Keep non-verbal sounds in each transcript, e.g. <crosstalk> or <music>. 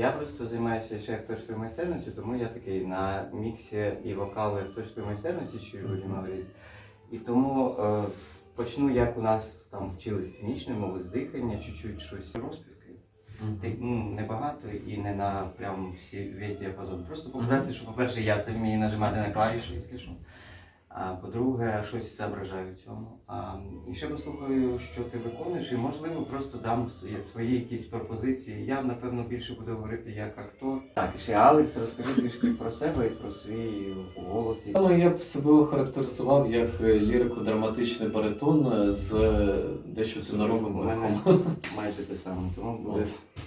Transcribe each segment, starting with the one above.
Я просто займаюся ще акторською майстерністю, тому я такий на міксі і вокалу і акторської майстерності, що й будемо говорити. І тому е, почну, як у нас там вчили сценічної мови, з дихання, чуть-чуть щось розпівки. Ти, ну, небагато і не на прям всі весь діапазон. Просто показати, що, по-перше, я це вмію нажимати на клавіші, якщо що. А по-друге, щось зображаю в цьому. А, і ще послухаю, що ти виконуєш, і можливо просто дам свої- якісь пропозиції. Я напевно більше буду говорити як актор. Так, і ще Алекс, розкажи трішки про себе і про свій голос. Але я б себе охарактеризував як е, лірико-драматичний баритон з е, дещо У мене <laughs> майже те саме, тому буде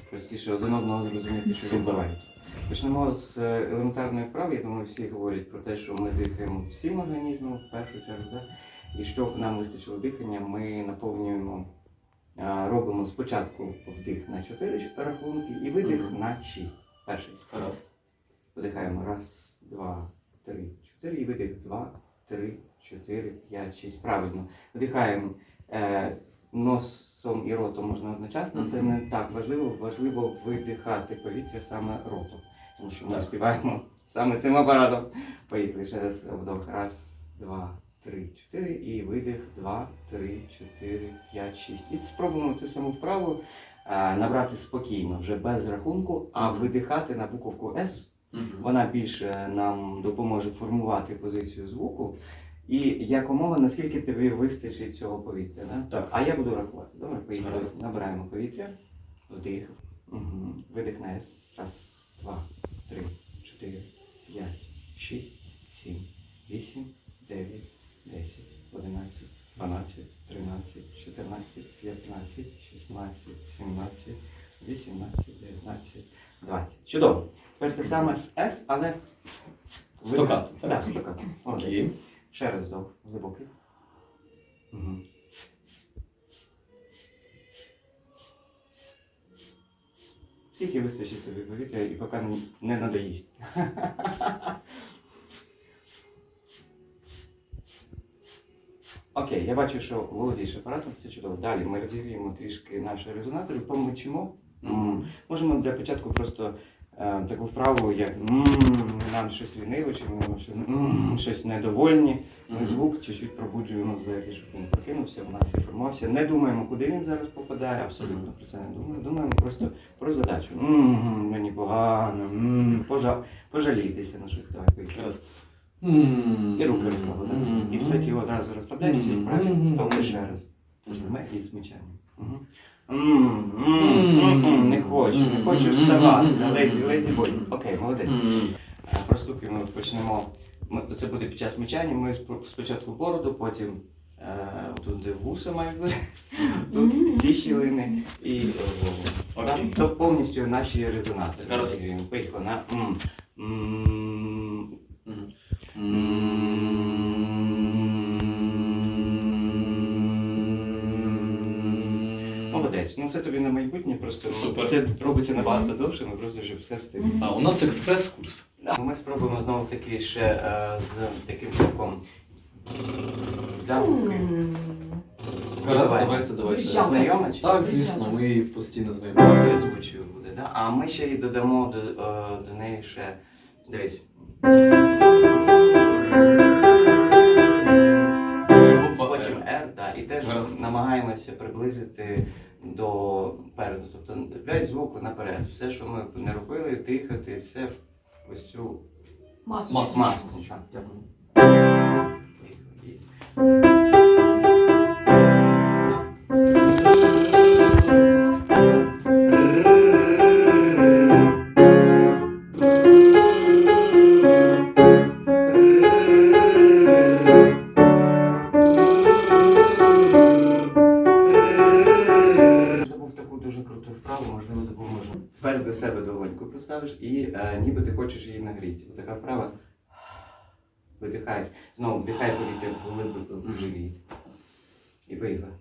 простіше один одного зрозуміти, що відбувається. Почнемо з е, елементарної вправи. Я думаю, всі говорять про те, що ми дихаємо всім організмом в першу чергу. Да? І щоб нам вистачило дихання, ми наповнюємо, робимо спочатку вдих на 4 рахунки і видих Мгм. на 6. Перший. Гаразд. Видихаємо раз, два, три, чотири. І видих два, три, чотири, п'ять, шість. Правильно. Вдихаємо е, носом і ротом можна одночасно. Це не так важливо. Важливо видихати повітря саме ротом. Тому що ми Так. співаємо саме цим апаратом. Поїхали ще раз вдох. Раз, два, три, чотири. І видих. Два, три, чотири, п'ять, шість. І спробуємо ту саму вправу е, набрати спокійно, вже без рахунку, а видихати на буковку С. Вона більше нам допоможе формувати позицію звуку. І якомога, наскільки тобі вистачить цього повітря. Да? Так. А я буду рахувати. Добре, поїхали. Набираємо повітря. Вдих. Угу. Видих на С. Раз, два, три, чотири, п'ять, шість, сім, вісім, дев'ять, десять, одинадцять, дванадцять, тринадцять, чотирнадцять, п'ятнадцять, шістнадцять, сімнадцять, вісімнадцять, дев'ятнадцять, двадцять. Чудово. Тепер те саме з С, але Стокато, так? Так. Молодець. Окей. Ще раз вдох, глибокий. Угу. Скільки вистачить тобі повітря і поки не- не Окей, я бачу, що володієш апаратом, це чудово. Далі ми розігріємо трішки наші резонатори, помичимо. М. Можемо для початку просто е, таку вправу, як нам щось ліниво, чи ми щось, щось недовольні. Ми Мгм. звук чуть-чуть пробуджуємо взагалі, щоб він прокинувся, в нас і формувався. Не думаємо, куди він зараз попадає, абсолютно про це не думаємо. Думаємо просто про задачу. М, мені погано, пожа... пожалітися на щось давай поїхали. І руки розслабляються. І все тіло одразу розслабляється, і вправі стали ще раз. Саме і з мечанням. Мгм. М, м, м, м, Не хочу, не хочу вставати. Лезі, лезі бой. Окей, молодець. Е, почнемо. Це буде під час мечання. Ми спочатку бороду, потім е, тут де вуса мають бути, тут ці щілини і голову. То повністю наші резонатори. Поїхали на. Молодець. Ну це тобі на майбутнє просто Супер. це робиться набагато довше, ми просто вже все встигли. А у нас експрес-курс. Ми спробуємо знову таки ще е, з таким звуком. Для руки. Гаразд, Давай. давайте, давайте. Виїжджали. Знайома чи? Так, звісно, ми постійно знайомі. Це звучою буде, да? А ми ще й додамо до, е, до неї ще. Дивись. Намагаємося приблизити до переду. Тобто весь звук наперед. Все, що ми не робили, дихати, все в ось цю. Маску. маску. Дякую. Поставиш і е, ніби ти хочеш її нагріти. Така вправа. Видихай. Знову вдихай повітря в в живіт. І поїхали.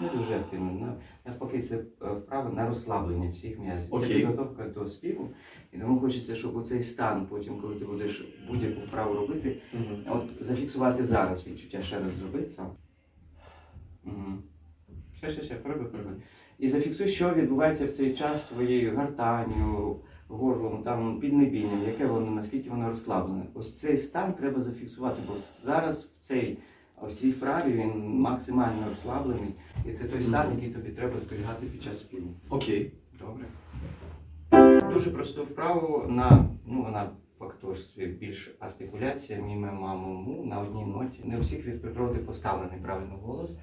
Не дуже активно. Навпаки, це е, вправа на розслаблення всіх м'язів. Це Окей. підготовка до співу. І тому хочеться, щоб у цей стан, потім, коли ти будеш будь-яку вправу робити, Мгм. От зафіксувати зараз відчуття, ще раз зроби сам. Угу. Ще, ще, ще, пробуй, пробуй. І зафіксуй, що відбувається в цей час з твоєю гартанню, горлом, там піднебінням, яке воно, наскільки воно розслаблене. Ось цей стан треба зафіксувати, бо зараз в цей в цій вправі він максимально розслаблений, і це той стан, який тобі треба зберігати під час співу. Окей. Добре. Дуже просту вправу на ну вона в акторстві більш артикуляція, міме, маму, му на одній ноті. Не у всіх від природи поставлений правильно голос.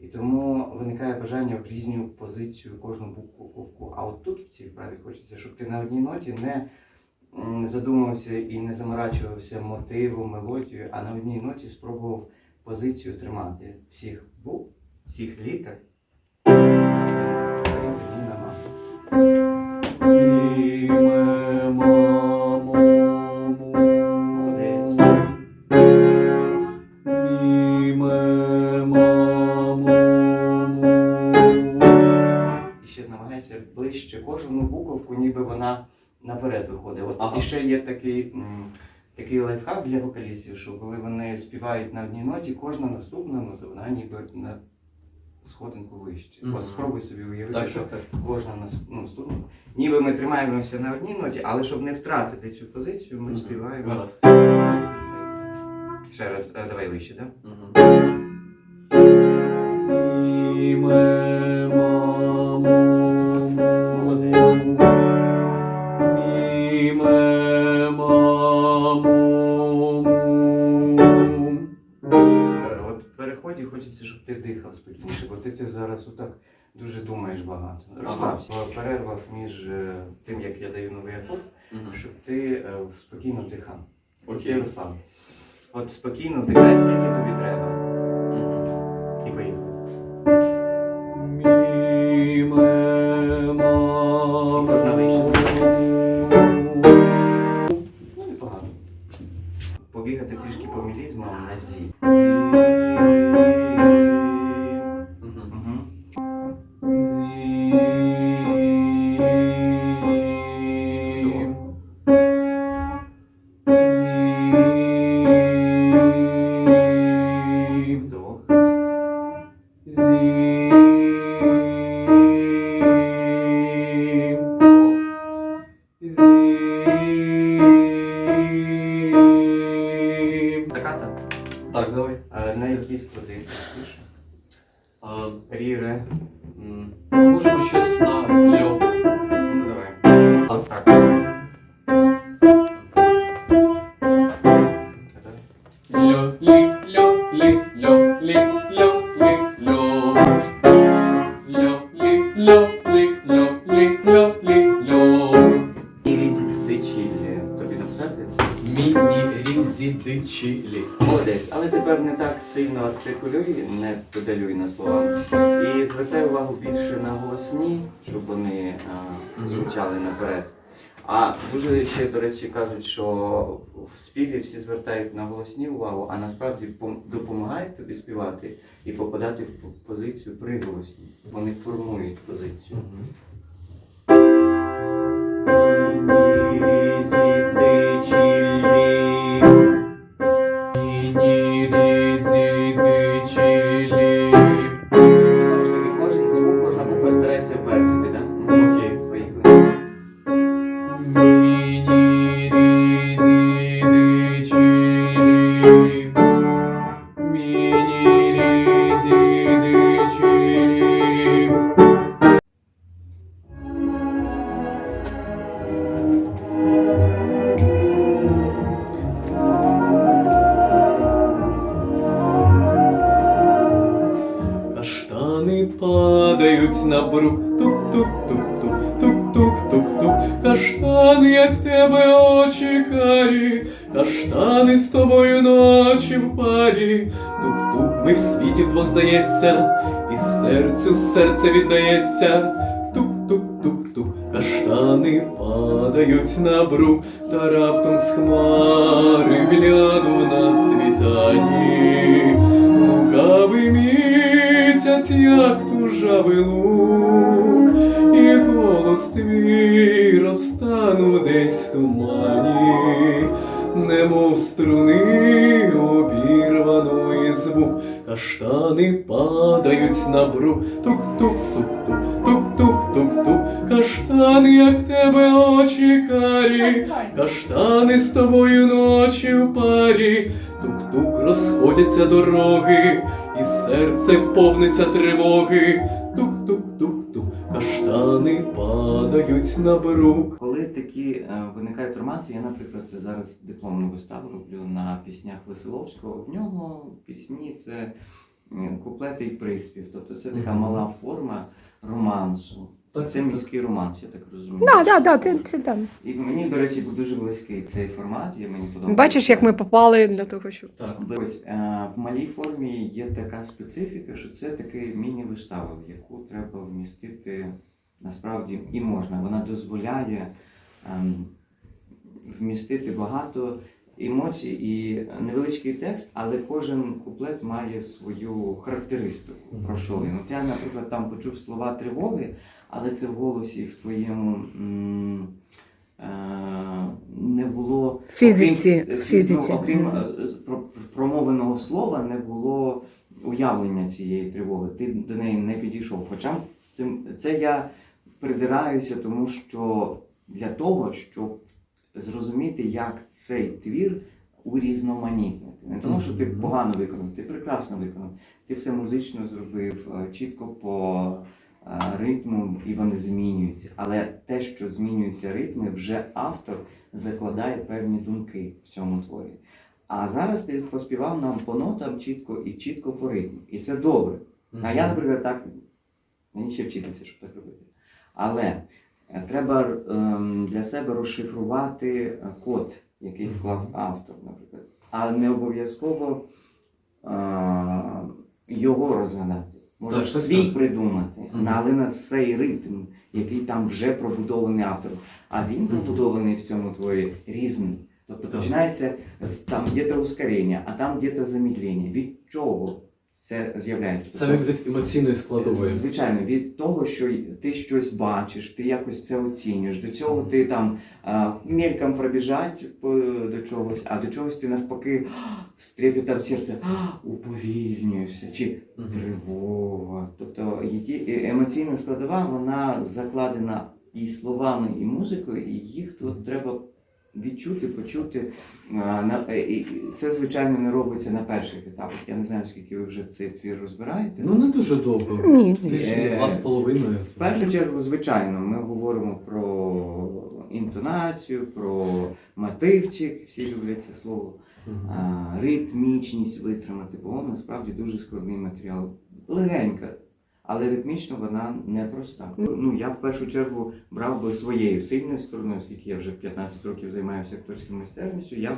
І тому виникає бажання в різню позицію кожну букву. А от тут в цій вправі хочеться, щоб ти на одній ноті не задумався і не заморачувався мотивом, мелодією, а на одній ноті спробував позицію тримати всіх букв, всіх літер. І ближче кожну буковку, ніби вона наперед виходить. От Ага. і ще є такий, такий лайфхак для вокалістів, що коли вони співають на одній ноті, кожна наступна нота, вона ніби на сходинку вище. Мгм. От спробуй собі уявити, Так, що так, кожна ну, наступна. Ніби ми тримаємося на одній ноті, але щоб не втратити цю позицію, ми Мгм. співаємо. Гаразд. Ще раз, е, давай вище, так? Мгм. Молодець. Е, переході хочеться, щоб ти дихав спокійніше, бо ти, ти зараз отак дуже думаєш багато. Розслабся. В перервах між е, тим, як я даю новий акорд, щоб ти е, спокійно дихав. Окей. Ти. От спокійно вдихай, скільки тобі треба. Побігати трішки по мелізмам на зі. Так, давай. А на які склади простіше? Ріре. Можемо щось на льо. Ну давай. Так. Так. Тепер не так сильно артикулюй, не педалюй на слова. І звертай увагу більше на голосні, щоб вони а, звучали наперед. А дуже ще, до речі, кажуть, що в співі всі звертають на голосні увагу, а насправді допомагають тобі співати і попадати в позицію приголосні. Вони формують позицію. Мгм. Міні, падають на брук, тук-тук-тук-тук, тук-тук-тук-тук. Каштани, як в тебе очі карі, каштани з тобою ночі в парі. Тук-тук, ми в світі вдвох здається, і серцю серце віддається. Тук-тук-тук-тук, каштани падають на брук, та раптом з хмари гляну на світанні. Лукавий місяць, як тужавий лук, і голос твій розтанув десь в тумані, немов струни обірваної звук, каштани падають на брук, тук-тук-тук-тук, тук-тук-тук-тук, каштани, як тебе очі карі, каштани з тобою ночі в парі, тук-тук розходяться дороги, і серце повниться тривоги, тук-тук-тук-тук, каштани падають на брук. Коли такі е, виникають формації, я, наприклад, зараз дипломну виставу роблю на піснях Веселовського. В нього пісні це е, куплети і приспів. Тобто це така мала форма романсу. Так, це міський романс, я так розумію. Да, да, да, це, це там. І мені, до речі, був дуже близький цей формат, я мені подобається. Бачиш, як ми попали для того, щоб. Так. Ось е, в малій формі є така специфіка, що це таки міні-вистава, в яку треба вмістити насправді і можна. Вона дозволяє ем, вмістити багато емоцій і невеличкий текст, але кожен куплет має свою характеристику. Про що він? От я, наприклад, там почув слова тривоги, але це в голосі в твоєму. е, Не було Фізиці, Окрім, фізиці. Ну, окрім е, промовленого слова, не було уявлення цієї тривоги. Ти до неї не підійшов. Хоча з цим це я придираюся, тому що для того, щоб зрозуміти, як цей твір урізноманітнити. Не тому, що ти погано виконав, ти прекрасно виконав. Ти все музично зробив, е, чітко по е, ритму, і вони змінюються. Але те, що змінюються ритми, вже автор закладає певні думки в цьому творі. А зараз ти поспівав нам по нотам чітко і чітко по ритму. І це добре. А я, наприклад, так мені ще вчитися, щоб так робити. Але е, треба ем, для себе розшифрувати е, код, який вклав автор, наприклад. А не обов'язково е, його розгадати. Можеш Так, так, свій так. придумати, Мгм. але на цей ритм, який там вже пробудований автором. А він Мгм. побудований в цьому творі різний. Тобто Так. починається там де-то ускорення, а там де-то замедлення. Від чого це з'являється? Це від емоційної складової. Звичайно, від того, що ти щось бачиш, ти якось це оцінюєш. До цього ти там а, мельком пробіжать до чогось, а до чогось ти навпаки з трепетом серця а, уповільнюєшся чи тривога. Тобто які е- емоційна складова вона закладена і словами, і музикою, і їх тут треба відчути, почути. На- е, Це, звичайно, не робиться на перших етапах. Я не знаю, скільки ви вже цей твір розбираєте. Ну не дуже довго. Ні, ні. Е, два з половиною. В першу чергу, звичайно, ми говоримо про інтонацію, про мотивчик, всі люблять це слово, ритмічність витримати, бо насправді дуже складний матеріал. Легенька, але ритмічно вона непроста. Ну, я в першу чергу брав би своєю сильною стороною, оскільки я вже 15 років займаюся акторською майстерністю, я б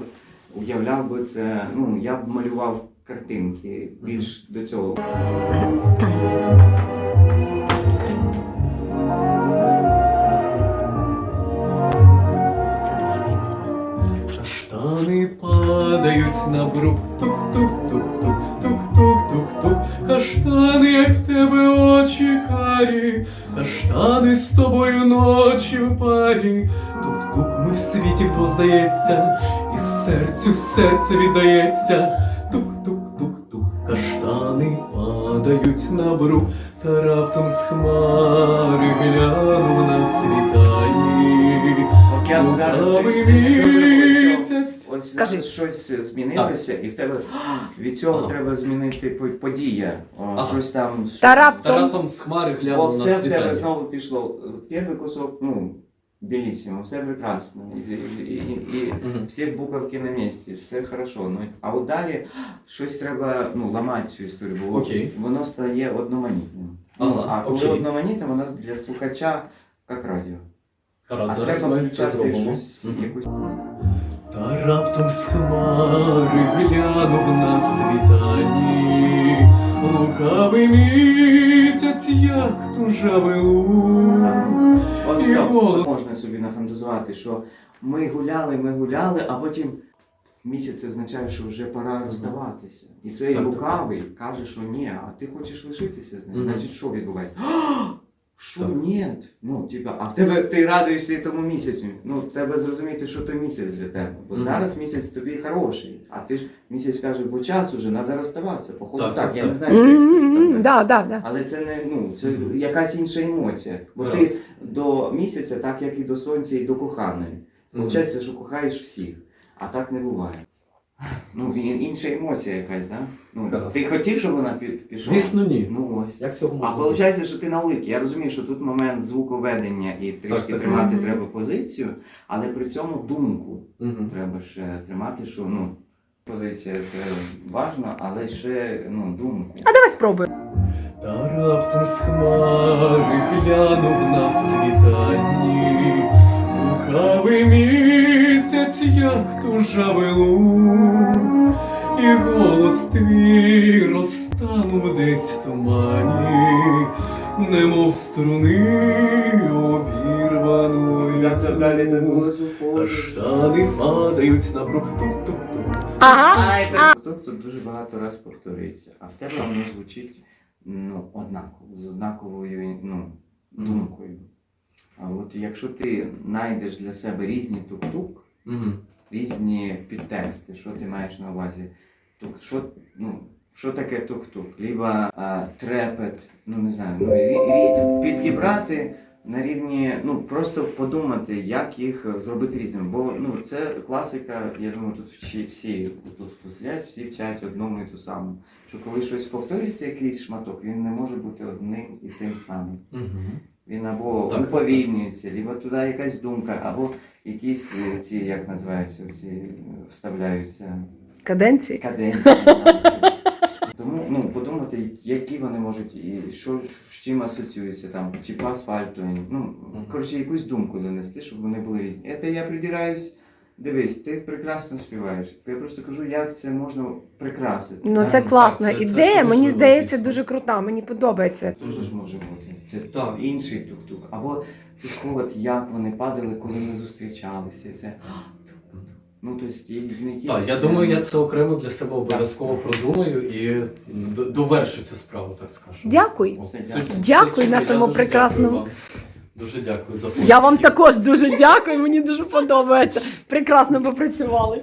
уявляв би це, ну, я б малював картинки більш до цього. Каштани падають на брук, тук-тук-тук-тук. Каштани, як в тебе очі карі, каштани з тобою ночі в парі. Тук-тук, ми в світі вдвох здається, і серцю серце віддається. Тук-тук-тук-тук, каштани падають на брук, та раптом з хмари глянув на ти- Лукавий ти Скажи. зараз щось змінилося, і в тебе від цього Ага. треба змінити по- подія. О, Ага. Щось там. що- Та раптом. Та раптом з хмари О, глянув на все в тебе світання. знову пішло. Перший кусок, ну, белісимо, все прекрасно. І, і, і, і Мгм. всі буковки на місці, все хорошо. Ну, а от далі щось треба ну, ламати цю історію, бо Окей. воно стає одноманітним. Ага, ну, а коли окей. одноманітне, воно для слухача як радіо. Гаразд, а зараз треба ми це включати зробимо. щось, Мгм. якусь. Та раптом з хмари глянув на світанні, лукавий місяць, як тужавий луг. От стоп, голос. можна собі нафантазувати, що ми гуляли, ми гуляли, а потім місяць означає, що вже пора розставатися. І цей Так, так, лукавий каже, що ні, а ти хочеш лишитися з ним. Мгм. Значить, що відбувається? Що Так. ні? Ну, типа, а в тебе ти радуєшся і тому місяцю. Ну, треба зрозуміти, що то місяць для тебе. Бо Мгм. зараз місяць тобі хороший, а ти ж місяць каже, бо час уже, треба розставатися. Походу Так, так, так, я так. не знаю тексту, що там. Далі. Да, да, да. Але це не ну, це Мгм. якась інша емоція. Бо ти до місяця, так як і до сонця, і до коханої. Мгм. Получається, що кохаєш всіх, а так не буває. Ну, інша емоція якась, да? Ну, Гаразд. ти хотів, щоб вона пі- пішла? Звісно, ні. Ну ось. Як цього А можна? бути? виходить, що ти на улики. Я розумію, що тут момент звуковедення і трішки так. тримати Мгм. треба позицію, але при цьому думку Мгм. треба ще тримати, що ну, позиція це важно, але ще ну, думку. А давай спробуємо. Та раптом з хмари глянув на світанні, Лукавий місяць, як тужавий луг, і голос твій розтанув десь в тумані, немов струни обірваної Та штани падають на брук тук-тук-тук. Ага. Тобто дуже багато раз повторюється, а в тебе воно звучить ну, однаково, з однаковою ну, думкою. А от якщо ти знайдеш для себе різні тук-тук, Мгм. різні підтексти, що ти маєш на увазі, то що, ну, що таке тук-тук? Либо а, трепет, ну не знаю, ну, рі, рі, підібрати на рівні, ну просто подумати, як їх зробити різними. Бо ну, це класика, я думаю, тут всі, всі тут хто сидять, всі вчать одному і ту саму. Що коли щось повторюється, якийсь шматок, він не може бути одним і тим самим. Мгм. Він або Так, уповільнюється, або туди якась думка, або якісь е, ці, як називаються, ці е, вставляються Каденції. каденції. Тому ну, подумати, які вони можуть і що з чим асоціюються там, чи по асфальту. Ну, коротше, якусь думку донести, щоб вони були різні. Це я придираюсь. Дивись, ти прекрасно співаєш. Я просто кажу, як це можна прикрасити. Ну це класна ідея. Мені здається, дуже крута. Мені подобається. Дуже ж може бути. Це Так. інший тук-тук. Або це спогад, як вони падали, коли ми зустрічалися. І Це... Ну, тобто, є не якісь... Так, я думаю, я це окремо для себе обов'язково продумаю і довершу цю справу, так скажемо. Дякую. О, це- дякую. це Дякую я нашому дуже прекрасному- дякую. Дуже дякую за Я вам також дуже дякую. Мені дуже подобається. Прекрасно попрацювали.